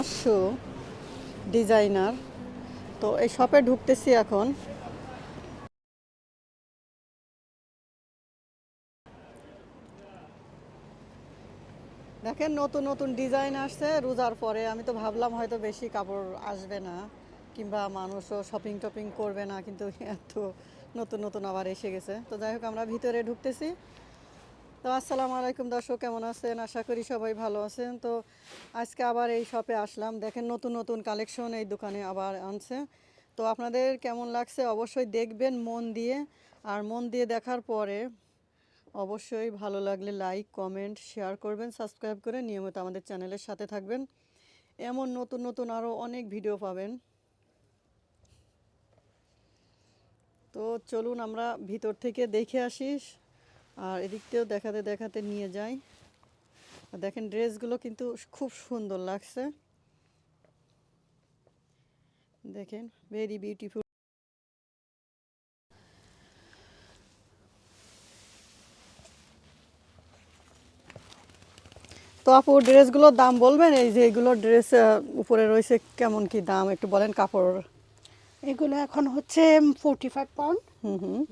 আশু ডিজাইনার। তো এই শপে ঢুকতেছি এখন। দেখেন নতুন নতুন ডিজাইন আসছে, রোজার পরে। আমি তো ভাবলাম হয়তো বেশি কাপড় আসবে না, কিংবা মানুষও শপিং টপিং করবে না, কিন্তু এত নতুন নতুন আবার এসে গেছে। তো যাই হোক, আমরা ভিতরে ঢুকতেছি। তো আসসালামু আলাইকুম দর্শক, কেমন আছেন? আশা করি সবাই ভালো আছেন। তো আজকে আবার এই শপে আসলাম। দেখেন নতুন নতুন কালেকশন এই দোকানে আবার আনছে। তো আপনাদের কেমন লাগছে অবশ্যই দেখবেন মন দিয়ে। আর মন দিয়ে দেখার পরে অবশ্যই ভালো লাগলে লাইক কমেন্ট শেয়ার করবেন সাবস্ক্রাইব করে নিয়মিত আমাদের চ্যানেলের সাথে থাকবেন। এমন নতুন নতুন আরও অনেক ভিডিও পাবেন। তো চলুন আমরা ভিতর থেকে দেখে আসিস আর এদিকতেও দেখাতে দেখাতে নিয়ে যাই। আর দেখেন ড্রেসগুলো কিন্তু খুব সুন্দর লাগছে। দেখেন ভেরি বিউটিফুল তো আপু, ড্রেসগুলোর দাম বলবেন? এই যে এগুলো ড্রেস উপরে রয়েছে কেমন কি দাম? একটু বলেন কাপড়। এগুলো এখন হচ্ছে ফোরটি ফাইভ পাউন্ড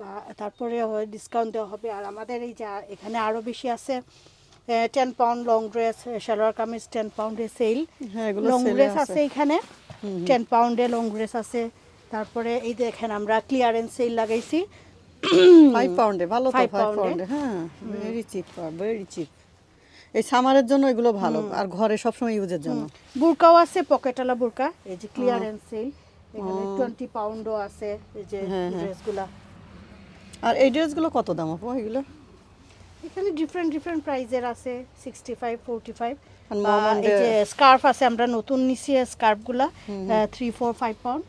বা তারপরে ডিসকাউন্ট দেওয়া হবে। আর আমাদের এই যা এখানে আরও বেশি আছে ten pound long dress salwar kameez ten পাউন্ডে sale long dress আছে এখানে। টেন পাউন্ডে লং ড্রেস আছে। তারপরে এই দেখেন আমরা ক্লিয়ারেন্স সেল লাগাইছি। ফাইভ পাউন্ডে ভালো ফাইভ পাউন্ডে হ্যাঁ ভেরি চিপ ভেরি চিপ এই সামারের জন্য এগুলো ভালো আর ঘরে সবসময় ইউজের জন্য। বুরকাও আছে পকেটওয়ালা বুরকা এই যে ক্লিয়ারেন্স সেল এখানে পাউন্ডও আছে এই যে হ্যাঁ, হ্যাঁ। ড্রেসগুলা আর এই ড্রেসগুলো কত দাম আপু এগুলো? এখানে ডিফারেন্ট ডিফারেন্ট প্রাইজের আছে এই যে স্কার্ফ আছে আমরা নতুন নিছি স্কার্ফগুলা three four five pound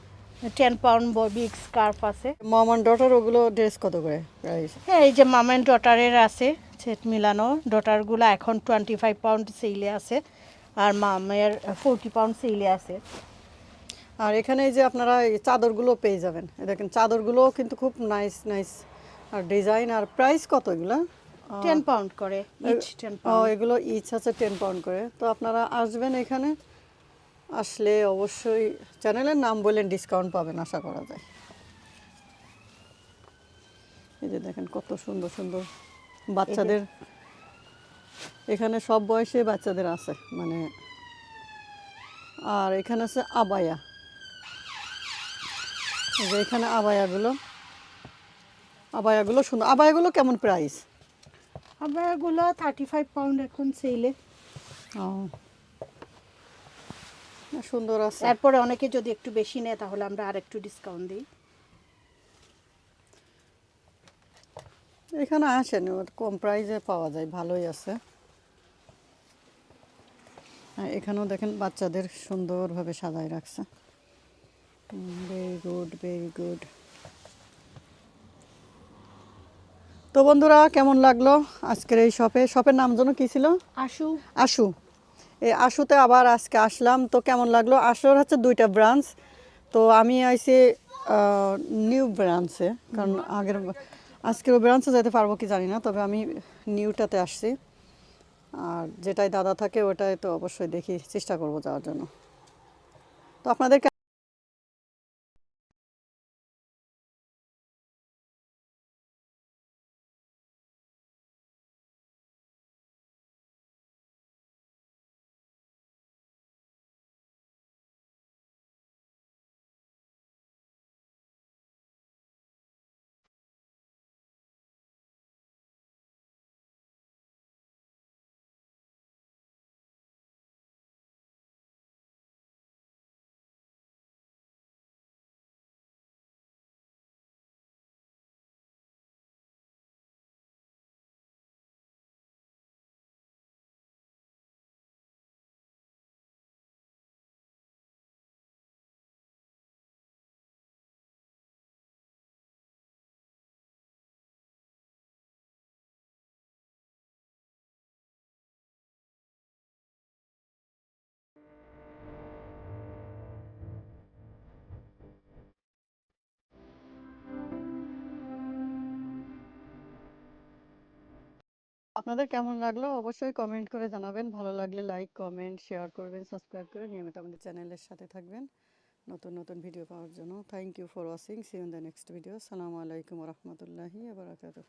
ten pound big scarf আছে। মম অ্যান্ড ডটার ওগুলো ড্রেস কত করে প্রাইস হ্যাঁ এই যে মাম অ্যান্ড ডটারের আছে সেট মিলানো। ডটারগুলো এখন টোয়েন্টি ফাইভ পাউন্ড সেলে আছে আর মামের ফোরটি পাউন্ড সেলে আছে। আর এখানে এই যে আপনারা এই চাদরগুলো পেয়ে যাবেন। দেখেন চাদরগুলো কিন্তু খুব নাইস নাইস আর ডিজাইন আর প্রাইস কত এগুলো? টেন পাউন্ড করে ও এগুলো ইচ আছে টেন পাউন্ড করে। তো আপনারা আসবেন এখানে আসলে অবশ্যই চ্যানেলের নাম বললেন ডিসকাউন্ট পাবেন আশা করা যায়। এই যে দেখেন কত সুন্দর সুন্দর বাচ্চাদের এখানে সব বয়সে বাচ্চাদের আছে মানে আর এখানে আছে আবায়া। যে এখানে আবায়াগুলো। আবায়াগুলো সুন্দর। আবায়াগুলো কেমন প্রাইস আবায়াগুলো থার্টি ফাইভ পাউন্ড এখন সেলে ও। সুন্দর আছে। এরপরে অনেকে যদি একটু বেশি নেয় তাহলে আমরা আর একটু ডিসকাউন্ট দিই। এখানে আসেন কম প্রাইসে পাওয়া যায় ভালোই আছে। এখানেও দেখেন বাচ্চাদের সুন্দরভাবে সাজায় রাখছে। ভেরি গুড ভেরি গুড তো বন্ধুরা কেমন লাগল আজকের এই শপে শপের নাম যেন কি ছিল? আশু। আশু। এই আশুতে আবার আজকে আসলাম। তো কেমন লাগল? আশুর হচ্ছে দুইটা ব্রাঞ্চ তো আমি আইছি নিউ ব্রাঞ্চে কারণ আগের আজকের ব্রাঞ্চে যেতে পারব কি জানি না। তবে আমি নিউটাতে আসছি। আর যেটাই দাদা থাকে ওটাই তো অবশ্যই দেখি চেষ্টা করব যাওয়ার জন্য। তো আপনাদের আপনাদের কেমন লাগল? অবশ্যই কমেন্ট করে জানাবেন। ভালো লাগলে লাইক কমেন্ট শেয়ার করবেন সাবস্ক্রাইব করে নিয়মিত আমাদের চ্যানেলের সাথে থাকবেন। নতুন নতুন ভিডিও পাওয়ার জন্য। Thank you for watching see in the next video সালামু আলাইকুম রহমতুল্লাহি আবরাকাতুহ